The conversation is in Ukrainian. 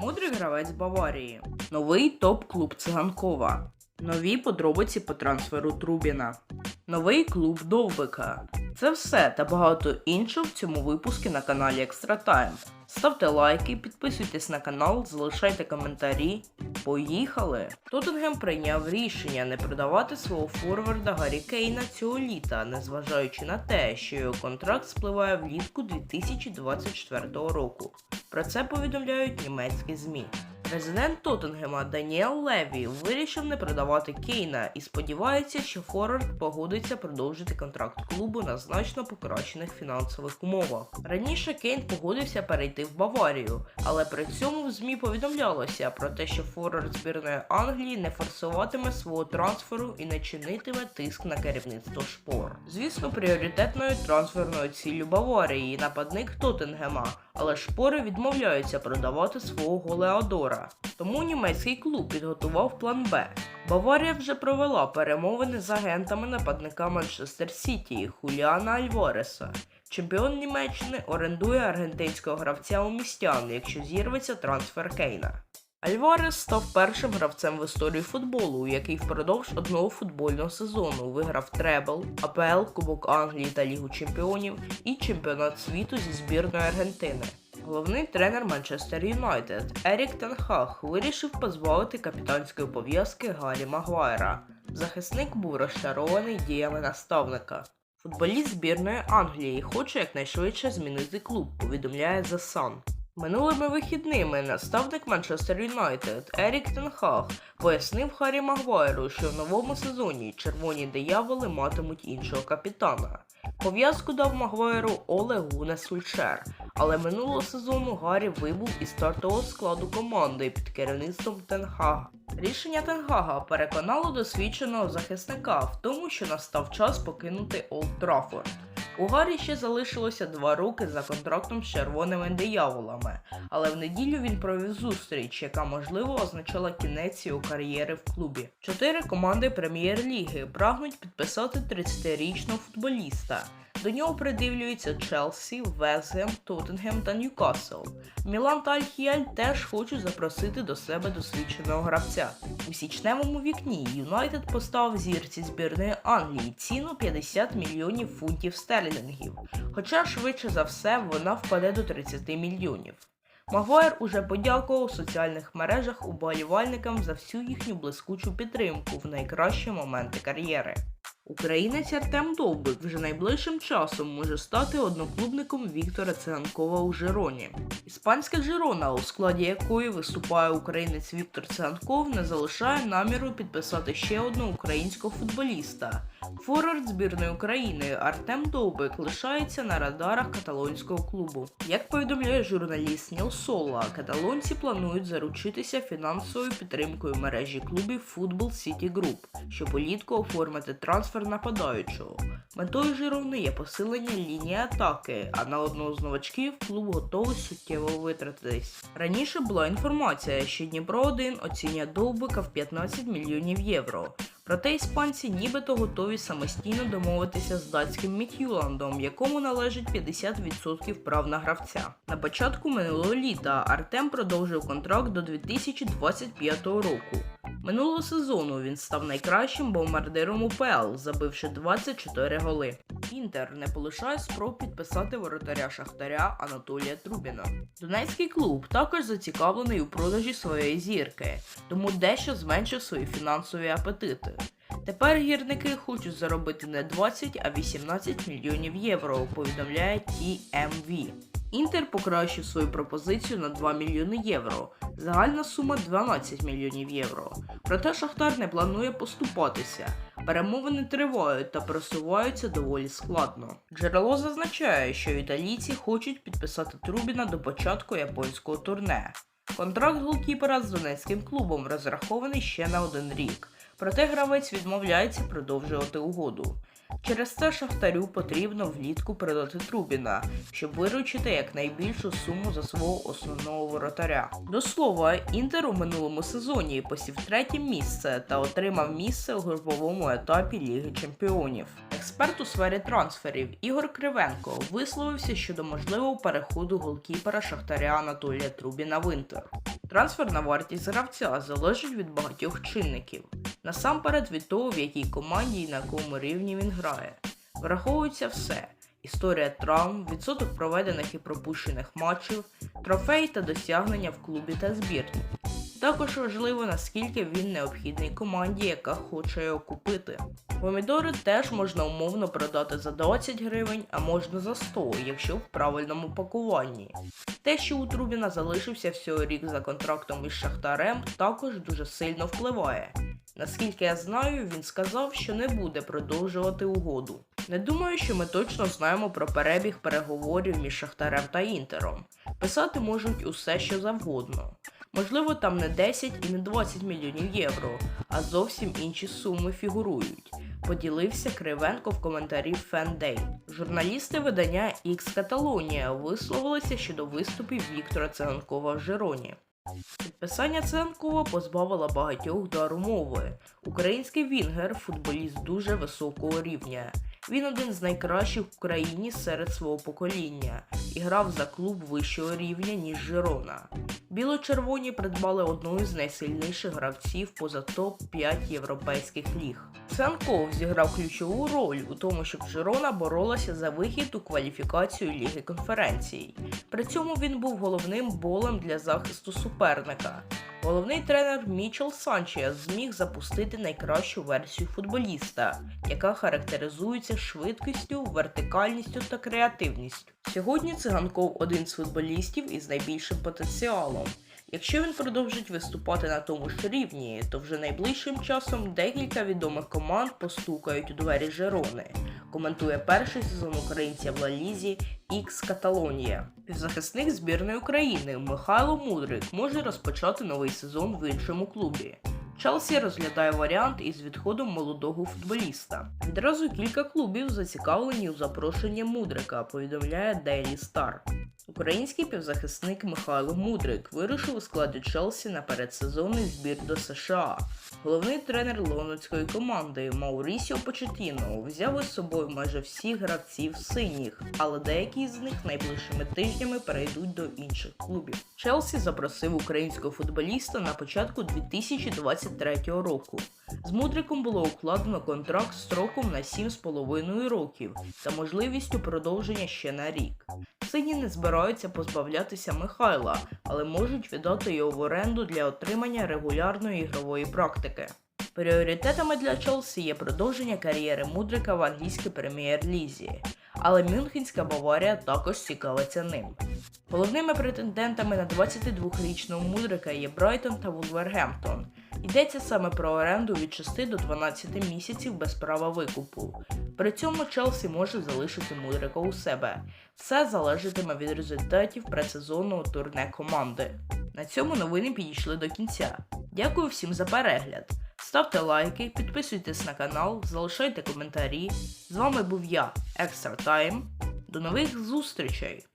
Мудрий гравець Баварії. Новий топ-клуб Циганкова. Нові подробиці по трансферу Трубіна. Новий клуб Довбика. Це все та багато іншого в цьому випуску на каналі Екстра Тайм. Ставте лайки, підписуйтесь на канал, залишайте коментарі. Поїхали! Тоттенгем прийняв рішення не продавати свого форварда Гаррі Кейна цього літа, незважаючи на те, що його контракт спливає влітку 2024 року. Про це повідомляють німецькі ЗМІ. Президент Тоттенгема Даніел Леві вирішив не продавати Кейна і сподівається, що Форвард погодиться продовжити контракт клубу на значно покращених фінансових умовах. Раніше Кейн погодився перейти в Баварію, але при цьому в ЗМІ повідомлялося про те, що Форвард збірної Англії не форсуватиме свого трансферу і не чинитиме тиск на керівництво шпор. Звісно, пріоритетною трансферною ціллю Баварії нападник Тоттенгема, але шпори відмовляються продавати свого голеадора. Тому німецький клуб підготував план Б. Баварія вже провела перемовини з агентами нападника Манчестер Сіті Хуліана Альвареса. Чемпіон Німеччини орендує аргентинського гравця у містян, якщо зірветься трансфер Кейна. Альварес став першим гравцем в історії футболу, який впродовж одного футбольного сезону виграв требл, АПЛ, Кубок Англії та Лігу Чемпіонів і чемпіонат світу зі збірної Аргентини. Головний тренер Манчестер Юнайтед Ерік Тенхах вирішив позбавити капітанської пов'язки Гаррі Магуайра. Захисник був розчарований діями наставника. Футболіст збірної Англії хоче якнайшвидше змінити клуб, повідомляє The Sun. Минулими вихідними наставник Манчестер Юнайтед Ерік Тенхах пояснив Харі Магуайру, що в новому сезоні червоні дияволи матимуть іншого капітана. Пов'язку дав Магуайру Оле Гуне Сульшер, але минулого сезону Гаррі вибув із стартового складу команди під керівництвом Тенхага. Рішення Тенгага переконало досвідченого захисника в тому, що настав час покинути Олд Траффорд. У Гаррі ще залишилося два роки за контрактом з червоними дияволами, але в неділю він провів зустріч, яка можливо означала кінець його кар'єри в клубі. Чотири команди прем'єр-ліги прагнуть підписати 30-річного футболіста. До нього придивлюються Челсі, Везгем, Тоттенгем та Ньюкасл. Мілан та Альхіаль теж хочуть запросити до себе досвідченого гравця. У січневому вікні Юнайтед поставив зірці збірної Англії ціну 50 мільйонів фунтів стерлінгів, хоча швидше за все вона впаде до 30 мільйонів. Магуайр уже подякував у соціальних мережах уболівальникам за всю їхню блискучу підтримку в найкращі моменти кар'єри. Українець Артем Довбик вже найближчим часом може стати одноклубником Віктора Циганкова у Жироні. Іспанська Жирона, у складі якої виступає українець Віктор Циганков, не залишає наміру підписати ще одного українського футболіста. Форвард збірної України Артем Довбик лишається на радарах каталонського клубу. Як повідомляє журналіст Ніл Сола, каталонці планують заручитися фінансовою підтримкою мережі клубів Football City Group, щоб улітку оформити трансфер нападаючого. Метою жировни є посилення лінії атаки, а на одного з новачків клуб готовий суттєво витратитись. Раніше була інформація, що Дніпро 1 оцінює Довбика в 15 мільйонів євро. Проте іспанці нібито готові самостійно домовитися з датським Міт'юландом, якому належить 50% прав на гравця. На початку минулого літа Артем продовжив контракт до 2025 року. Минулого сезону він став найкращим бомбардиром УПЛ, забивши 24 голи. Інтер не полишає спроб підписати воротаря Шахтаря Анатолія Трубіна. Донецький клуб також зацікавлений у продажі своєї зірки, тому дещо зменшив свої фінансові апетити. Тепер гірники хочуть заробити не 20, а 18 мільйонів євро, повідомляє TMV. Інтер покращив свою пропозицію на 2 мільйони євро. Загальна сума 12 мільйонів євро. Проте Шахтар не планує поступатися. Перемовини тривають та просуваються доволі складно. Джерело зазначає, що італійці хочуть підписати Трубіна до початку японського турне. Контракт голкіпера з донецьким клубом розрахований ще на один рік, проте гравець відмовляється продовжувати угоду. Через це Шахтарю потрібно влітку продати Трубіна, щоб виручити якнайбільшу суму за свого основного воротаря. До слова, Інтер у минулому сезоні посів третє місце та отримав місце у груповому етапі Ліги Чемпіонів. Експерт у сфері трансферів Ігор Кривенко висловився щодо можливого переходу голкіпера Шахтаря Анатолія Трубіна в Інтер. Трансферна вартість гравця залежить від багатьох чинників. Насамперед від того, в якій команді і на якому рівні він грає. Враховується все: історія травм, відсоток проведених і пропущених матчів, трофей та досягнення в клубі та збірні. Також важливо, наскільки він необхідний команді, яка хоче його купити. Помідори теж можна умовно продати за 20 гривень, а можна за 100, якщо в правильному пакуванні. Те, що у Трубіна залишився всього рік за контрактом із Шахтарем, також дуже сильно впливає. Наскільки я знаю, він сказав, що не буде продовжувати угоду. Не думаю, що ми точно знаємо про перебіг переговорів між Шахтарем та Інтером. Писати можуть усе, що завгодно. Можливо, там не 10 і не 20 мільйонів євро, а зовсім інші суми фігурують. Поділився Кривенко в коментарі Фендей. Журналісти видання X Каталонія висловилися щодо виступів Віктора Циганкова в Жироні. Підписання Ценкова позбавило багатьох дару мови. Український Вінгер футболіст дуже високого рівня. Він один з найкращих в Україні серед свого покоління і грав за клуб вищого рівня, ніж Жирона. Біло-червоні придбали одного з найсильніших гравців поза топ-5 європейських ліг. Ценков зіграв ключову роль у тому, щоб Жирона боролася за вихід у кваліфікацію Ліги конференцій. При цьому він був головним болем для захисту суперника. Головний тренер Мічел Санчес зміг запустити найкращу версію футболіста, яка характеризується швидкістю, вертикальністю та креативністю. Сьогодні циганков один з футболістів із найбільшим потенціалом. Якщо він продовжить виступати на тому ж рівні, то вже найближчим часом декілька відомих команд постукають у двері Жерони. Коментує перший сезон українця в Лалізі Ікс Каталонія. Захисник збірної України Михайло Мудрик може розпочати новий сезон в іншому клубі. Челсі розглядає варіант із відходом молодого футболіста. Відразу кілька клубів зацікавлені у запрошенні Мудрика, повідомляє Daily Star. Український півзахисник Михайло Мудрик вирушив у складі Челсі на передсезонний збір до США. Головний тренер лондонської команди Маурісіо Почетіно взяв із собою майже всіх гравців синіх, але деякі з них найближчими тижнями перейдуть до інших клубів. Челсі запросив українського футболіста на початку 2023 року. З Мудриком було укладено контракт строком на 7,5 років та можливістю продовження ще на рік. Сині не збираються позбавлятися Михайла, але можуть віддати його в оренду для отримання регулярної ігрової практики. Пріоритетами для Челсі є продовження кар'єри Мудрика в англійській прем'єр-лізі, але Мюнхенська Баварія також цікавиться ним. Головними претендентами на 22-річного Мудрика є Брайтон та Вулвергемптон. Йдеться саме про оренду від 6 до 12 місяців без права викупу. При цьому Челсі може залишити Мудрика у себе. Все залежатиме від результатів предсезонного турне команди. На цьому новини підійшли до кінця. Дякую всім за перегляд. Ставте лайки, підписуйтесь на канал, залишайте коментарі. З вами був я, Екстра Тайм. До нових зустрічей!